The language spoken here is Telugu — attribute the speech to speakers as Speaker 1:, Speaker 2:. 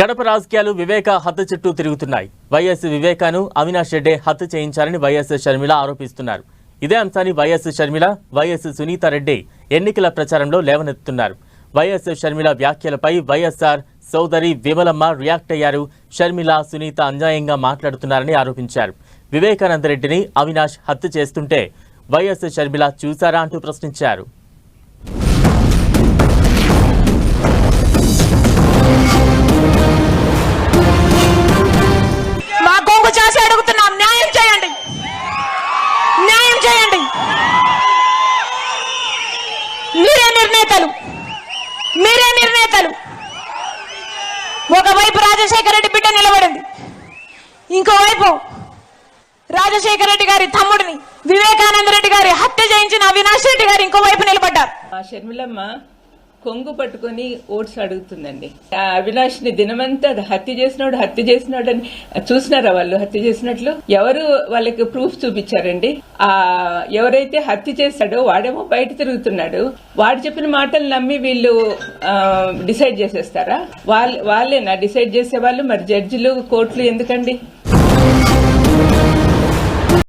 Speaker 1: కడప రాజకీయాలు వివేక హత్య చుట్టూ తిరుగుతున్నాయి. వైఎస్ వివేకాను అవినాష్ రెడ్డి హత్య చేయించారని వైఎస్ షర్మిల ఆరోపిస్తున్నారు. ఇదే అంశాన్ని వైఎస్ షర్మిల వైఎస్ సునీతారెడ్డి ఎన్నికల ప్రచారంలో లేవనెత్తుతున్నారు. వైఎస్ షర్మిల వ్యాఖ్యలపై వైఎస్ఆర్ సోదరి విమలమ్మ రియాక్ట్ అయ్యారు. షర్మిల సునీత అన్యాయంగా మాట్లాడుతున్నారని ఆరోపించారు. వివేకానందరెడ్డిని అవినాష్ హత్య చేస్తుంటే వైఎస్ షర్మిల చూశారా అంటూ ప్రశ్నించారు.
Speaker 2: మీరే నిర్ణేతలు. మీరే నిర్ణేతలు. ఒకవైపు రాజశేఖర రెడ్డి బిడ్డ నిలబడింది. ఇంకోవైపు రాజశేఖర రెడ్డి గారి తమ్ముడిని వివేకానంద రెడ్డి గారి హత్య చేయించిన అవినాష్ రెడ్డి గారు ఇంకోవైపు నిలబడ్డారు.
Speaker 3: షర్మిలమ్మ కొంగు పట్టుకొని ఓట్స్ అడుగుతుందండి. ఆ దినమంతా అది హత్య చేసినాడు హత్య చేసినాడు అని చూసినారా వాళ్ళు హత్య చేసినట్లు? ఎవరు వాళ్ళకి ప్రూఫ్ చూపించారండి? ఆ ఎవరైతే హత్య చేశాడో వాడేమో బయట తిరుగుతున్నాడు. వాడు చెప్పిన మాటలు నమ్మి వీళ్ళు డిసైడ్ చేసేస్తారా? వాళ్ళ వాళ్ళేనా? డిసైడ్ చేసే వాళ్ళు మరి జడ్జిలు కోర్టులు ఎందుకండి?